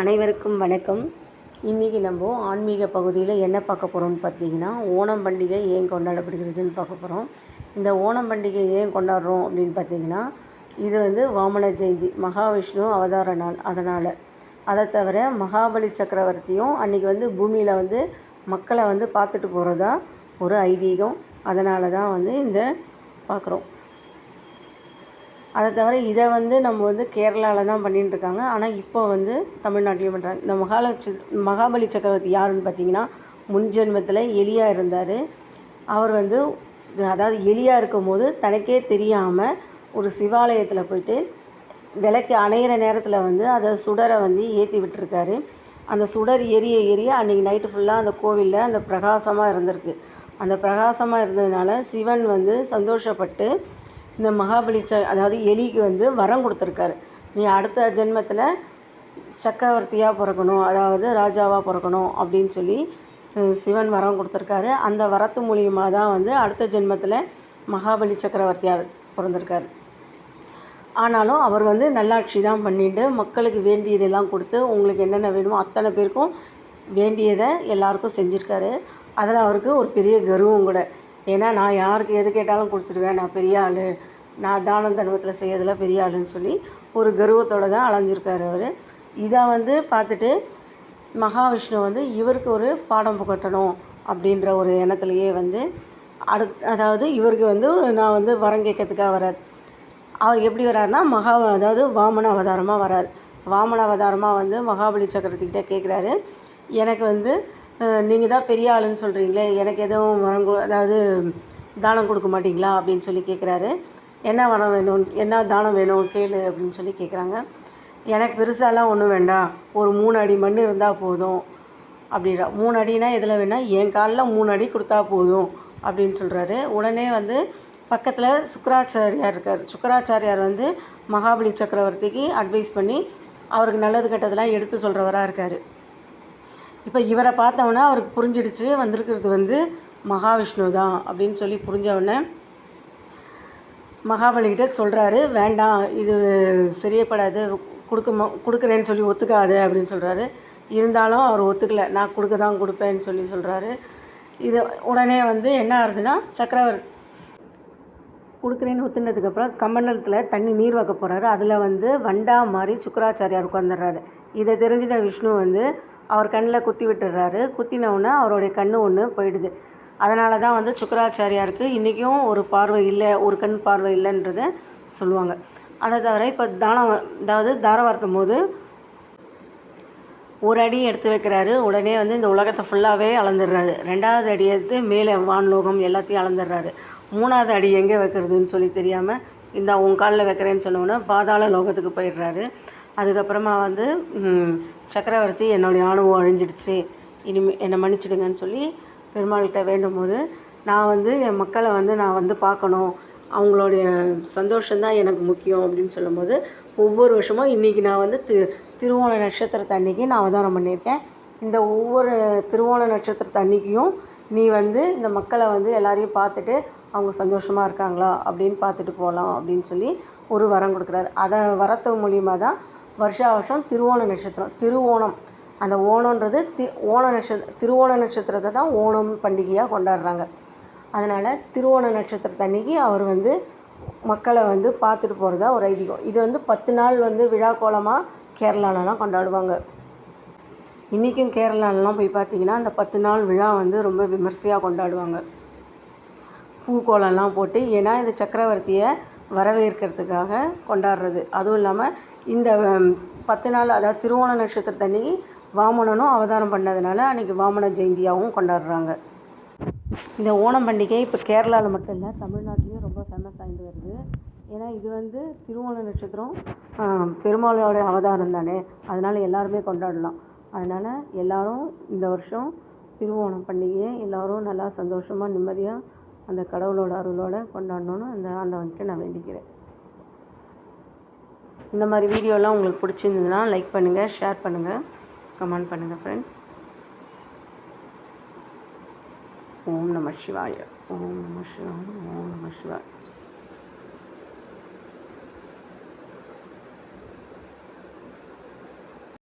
அனைவருக்கும் வணக்கம். இன்றைக்கி நம்ம ஆன்மீக பகுதியில் என்ன பார்க்க போகிறோம்னு பார்த்தீங்கன்னா ஓணம் பண்டிகை ஏன் கொண்டாடப்படுகிறதுன்னு பார்க்க போகிறோம் இந்த ஓணம் பண்டிகை ஏன் கொண்டாடுறோம் அப்படின்னு பார்த்தீங்கன்னா இது வந்து வாமன ஜெயந்தி மகாவிஷ்ணு அவதார நாள். அதனால் அதை தவிர மகாபலி சக்கரவர்த்தியும் அன்றைக்கி வந்து பூமியில் வந்து மக்களை வந்து பார்த்துட்டு போகிறதா ஒரு ஐதீகம். அதனால தான் வந்து இந்த பார்க்குறோம். அதை தவிர இதை வந்து நம்ம வந்து கேரளாவில் தான் பண்ணிட்டுருக்காங்க. ஆனால் இப்போ வந்து தமிழ்நாட்டிலையும் பண்ணுறாங்க இந்த மகாலட்ச மகாபலி சக்கரவர்த்தி யாருன்னு பார்த்தீங்கன்னா முன் ஜென்மத்தில் இருந்தார். அவர் வந்து அதாவது எலியாக இருக்கும்போது தனக்கே தெரியாமல் ஒரு சிவாலயத்தில் போயிட்டு விளக்கு அணையிற நேரத்தில் வந்து அதை சுடரை வந்து ஏற்றி விட்டுருக்காரு. அந்த சுடர் எரிய எரிய அன்றைக்கி நைட்டு ஃபுல்லாக அந்த கோவிலில் அந்த பிரகாசமாக இருந்திருக்கு. அந்த பிரகாசமாக இருந்ததுனால சிவன் வந்து சந்தோஷப்பட்டு இந்த மகாபலி ச அதாவது எலிக்கு வந்து வரம் கொடுத்துருக்காரு. நீ அடுத்த ஜென்மத்தில் சக்கரவர்த்தியாக பிறக்கணும் அதாவது ராஜாவாக பிறக்கணும் அப்படின்னு சொல்லி சிவன் வரம் கொடுத்துருக்காரு. அந்த வரத்து மூலியமாக தான் வந்து அடுத்த ஜென்மத்தில் மகாபலி சக்கரவர்த்தியாக பிறந்திருக்கார். ஆனாலும் அவர் வந்து நல்லாட்சி தான் பண்ணிட்டு மக்களுக்கு வேண்டியதெல்லாம் கொடுத்து உங்களுக்கு என்னென்ன வேணுமோ அத்தனை பேருக்கும் வேண்டியதை எல்லாருக்கும் செஞ்சுருக்காரு. அதில் அவருக்கு ஒரு பெரிய கர்வம் கூட. ஏன்னா நான் யாருக்கு எது கேட்டாலும் கொடுத்துருவேன் நான் பெரிய ஆள். நான் தானம் தர்மத்தில் செய்யறதுல பெரிய ஆளுன்னு சொல்லி ஒரு கர்வத்தோடு தான் அலைஞ்சிருக்காரு அவர். இதை வந்து பார்த்துட்டு மகாவிஷ்ணு வந்து இவருக்கு ஒரு பாடம் புகட்டணும் அப்படின்ற ஒரு எண்ணத்துலையே வந்து அடுத் அதாவது இவருக்கு வந்து நான் வந்து வரம் கேட்கறதுக்காக வரார். அவர் எப்படி வராருன்னா மகா அதாவது வாமன அவதாரமாக வரார். வாமன அவதாரமாக வந்து மகாபலி சக்கரத்துக்கிட்ட கேட்குறாரு. எனக்கு வந்து நீங்கள் தான் பெரிய ஆளுன்னு சொல்கிறீங்களே எனக்கு எதுவும் வரம் அதாவது தானம் கொடுக்க மாட்டீங்களா அப்படின்னு சொல்லி கேட்குறாரு என்ன வரம் வேணும் என்ன தானம் வேணும் கேளு அப்படின்னு சொல்லி கேட்குறாங்க எனக்கு பெருசாலாம் ஒன்றும் வேண்டாம் ஒரு மூணு அடி மண் இருந்தால் போதும் அப்படின்றா மூணு அடினா எதில் வேணால் என் காலில் மூணு அடி கொடுத்தா போதும் அப்படின்னு சொல்கிறாரு உடனே வந்து பக்கத்தில் சுக்கராச்சாரியார் இருக்கார். சுக்கராச்சாரியார் வந்து மகாபலி சக்கரவர்த்திக்கு அட்வைஸ் பண்ணி அவருக்கு நல்லது கெட்டதெல்லாம் எடுத்து சொல்கிறவராக இருக்கார். இப்போ இவரை பார்த்தவொன்னே அவருக்கு புரிஞ்சிடுச்சு வந்திருக்கிறது வந்து மகாவிஷ்ணு தான் அப்படின்னு சொல்லி புரிஞ்சவுடனே மகாபலிகிட்ட சொல்கிறாரு வேண்டாம் இது சரியப்படாது கொடுக்க ம- கொடுக்குறேன்னு சொல்லி ஒத்துக்காது அப்படின்னு சொல்கிறாரு இருந்தாலும் அவர் ஒத்துக்கல நான் கொடுக்க தான் கொடுப்பேன்னு சொல்லி சொல்கிறாரு இது உடனே வந்து என்ன ஆகுதுன்னா சக்கரவர் கொடுக்குறேன்னு ஒத்துனதுக்கப்புறம் கமண்டலத்தில் தண்ணி நீர் வைக்க போகிறாரு அதில் வந்து வண்டா மாதிரி சுக்கராச்சாரியார் உட்காந்துடுறாரு இதை தெரிஞ்சிட்ட விஷ்ணு வந்து அவர் கண்ணில் குத்தி விட்டுடுறாரு. குத்தினவுடனே அவருடைய கண் ஒன்று போயிடுது. அதனால தான் வந்து சுக்கராச்சாரியாருக்கு இன்றைக்கும் ஒரு பார்வை இல்லை ஒரு கண் பார்வை இல்லைன்றதை சொல்லுவாங்க. அதை தவிர இப்போ தானம் அதாவது தாரவார்த்தும் போது ஒரு அடி எடுத்து வைக்கிறாரு. உடனே வந்து இந்த உலகத்தை ஃபுல்லாகவே அளந்துடுறாரு. ரெண்டாவது அடி எடுத்து மேலே வான்லோகம் எல்லாத்தையும் அளந்துடுறாரு. மூணாவது அடி எங்கே வைக்கிறதுன்னு சொல்லி தெரியாமல் இந்த உன் காலில் வைக்கிறேன்னு சொன்னோன்னே பாதாள லோகத்துக்கு போயிடுறாரு. அதுக்கப்புறமா வந்து சக்கரவர்த்தி என்னுடைய ஆணவம் அழிஞ்சிடுச்சு. இனிமே என்னை மன்னிச்சிடுங்கன்னு சொல்லி பெருமாள்கிட்ட வேண்டும் போது நான் வந்து என் மக்களை வந்து நான் வந்து பார்க்கணும். அவங்களுடைய சந்தோஷம்தான் எனக்கு முக்கியம் அப்படின்னு சொல்லும்போது ஒவ்வொரு வருஷமும் இன்றைக்கி நான் வந்து தி திருவோண நட்சத்திரத்து அன்றைக்கி நான் அவதாரம் பண்ணியிருக்கேன். இந்த ஒவ்வொரு திருவோண நட்சத்திரத்து அன்றைக்கியும் நீ வந்து இந்த மக்களை வந்து எல்லாரையும் பார்த்துட்டு அவங்க சந்தோஷமாக இருக்காங்களா அப்படின்னு பார்த்துட்டு போகலாம் அப்படின்னு சொல்லி ஒரு வரம் கொடுக்குறாரு. அதை வரத்து மூலியமாக தான் வருஷா வருஷம் திருவோண நட்சத்திரம் திருவோணம். அந்த ஓணம்ன்றது தி ஓண நட்சத்திர திருவோண நட்சத்திரத்தை தான் ஓணம் பண்டிகையாக கொண்டாடுறாங்க. அதனால் திருவோண நட்சத்திரத்தை அன்றைக்கி அவர் வந்து மக்களை வந்து பார்த்துட்டு போகிறதா ஒரு ஐதீகம். இது வந்து பத்து நாள் வந்து விழா கோலமாக கேரளாலலாம் கொண்டாடுவாங்க. இன்றைக்கும் கேரளாலலாம் போய் பார்த்தீங்கன்னா அந்த பத்து நாள் விழா வந்து ரொம்ப விமர்சையாக கொண்டாடுவாங்க. பூக்கோலம்லாம் போட்டு ஏன்னா இந்த சக்கரவர்த்தியை வரவேற்கிறதுக்காக கொண்டாடுறது. அதுவும் இல்லாமல் இந்த பத்து நாள் அதாவது திருவோண நட்சத்திரத்தன்னைக்கு வாமனனும் அவதாரம் பண்ணதுனால அன்றைக்கி வாமன ஜெயந்தியாகவும் கொண்டாடுறாங்க. இந்த ஓணம் பண்டிகை இப்போ கேரளாவில் மட்டும் இல்லை தமிழ்நாட்டிலையும் ரொம்ப ஃபேமஸ் ஆகிட்டு வருது. ஏன்னா இது வந்து திருவோண நட்சத்திரம் பெருமாளோட அவதாரம் தானே. அதனால் எல்லாருமே கொண்டாடலாம். அதனால் எல்லோரும் இந்த வருஷம் திருவோணம் பண்டிகையை எல்லாரும் நல்லா சந்தோஷமாக நிம்மதியாக அந்த கடவுளோட அருளோடு கொண்டாடணும்னு அந்த ஆண்டவன்கிட்ட நான் வேண்டிக்கிறேன். இந்த மாதிரி வீடியோலாம் உங்களுக்கு பிடிச்சிருந்ததுன்னா லைக் பண்ணுங்கள் ஷேர் பண்ணுங்கள் கமெண்ட் பண்ணுங்கள் ஃப்ரெண்ட்ஸ் ஓம் நம சிவாய ஓம் நம சிவாய ஓம் நம சிவாய.